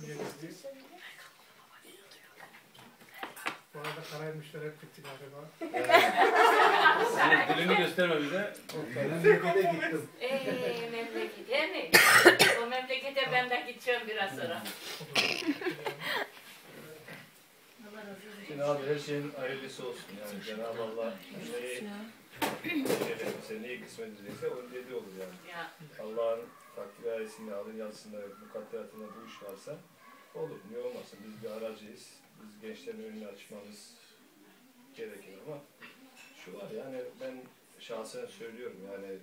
Niye dedi? Bu arada karaymışlar hep gitti galiba. Senin dilini gösterme bize. Memlekete gittim. Eee memlekete mi? o memlekete ben de gideceğim biraz sonra. Şimdi abi her şeyin hayırlısı olsun yani Cenab-ı Allah neyi neyi neyi kısmet edecekse onun dediği olur yani. Ya Allah'ın ayesinde, alın yazısında, mukadderatında bu iş varsa olur. Niye olmasın? Biz bir aracıyız. Biz gençlerin önünü açmamız gerekir ama şu var yani ben şahsen söylüyorum yani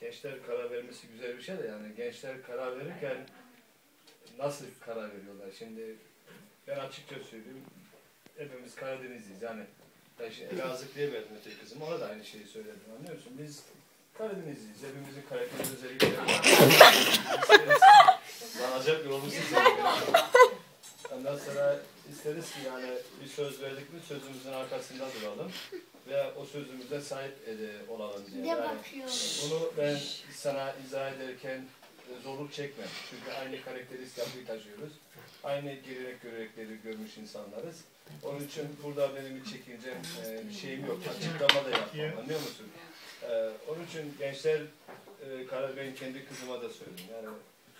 gençler karar vermesi güzel bir şey de yani gençler karar verirken nasıl karar veriyorlar? Şimdi ben açıkça söyleyeyim hepimiz Karadenizliyiz yani ben şimdi Elazığ diye verdim öteki kızım ona da aynı şeyi söyledim anlıyor musun? Biz Karadenizliyiz. Hepimizin karakteri özellikleri var. Lanacak yolumuz Ondan sonra isteriz ki yani bir söz verdik mi sözümüzün arkasında duralım ve o sözümüze sahip ede, olalım diye. Ne Yani bunu ben sana izah ederken zorluk çekmem. Çünkü aynı karakteristik yapıyı taşıyoruz. Aynı gelenek görenekleri görmüş insanlarız. Onun için burada benim bir çekincem, e, bir şeyim yok. Açıklama da yapmam. Anlıyor musun? Ee, onun için gençler e, karar ben kendi kızıma da söyledim. Yani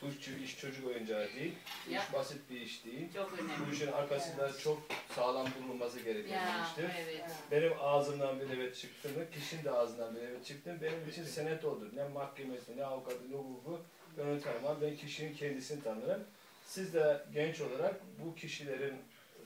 bu iş, çocuk oyuncağı değil. Bu iş basit bir iş değil. çok Bu önemli. işin arkasında çok sağlam bulunması gereken bir iştir. evet. Benim ağzımdan bir evet çıktı mı, kişinin de ağzından bir evet çıktı mı benim için senet odur. Ne mahkemesi, ne avukatı, ne hukuku ben onu tanımam. Ben kişinin kendisini tanırım. Siz de genç olarak bu kişilerin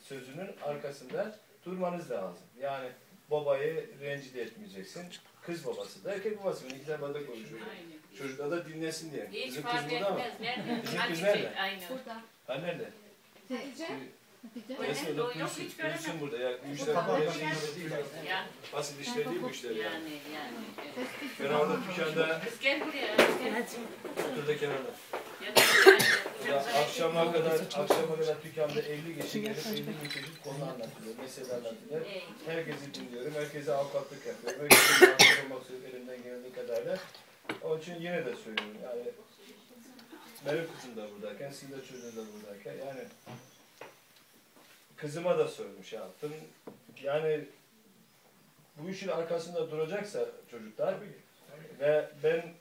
sözünün arkasında durmanız lazım. Yani babayı rencide etmeyeceksin. Kız babası da erkek babası. Ben iki babada konuşuyorum. Aynen. Çocuklar da dinlesin diye. Hiç Bizim kız fark burada mı? etmez. Nerede? Bizim kız şey? nerede? Aynen. Burada. Ha nerede? Hatice. Resmen de Yok, duysun, hiç göremem. duysun burada. Ya, bu işler tamam. şey değil. Ya Basit işler değil bu işler yani. yani yani. Ben orada dükkanda Kız gel buraya. Gel. oturda kenarda. Akşama kadar akşama kadar dükkanda 50 kişi gelip 50 bin çocuk konu anlatıyor, mesele anlatıyor. Ey, Herkesi dinliyorum, herkese avukatlık yapıyorum. Herkese yardımcı olmak istiyorum elimden geldiği kadarıyla. Onun için yine de söylüyorum yani benim kızım da buradayken, sizin de çocuğunuz da buradayken yani kızıma da sormuş yaptım. Yani bu işin arkasında duracaksa çocuklar ve ben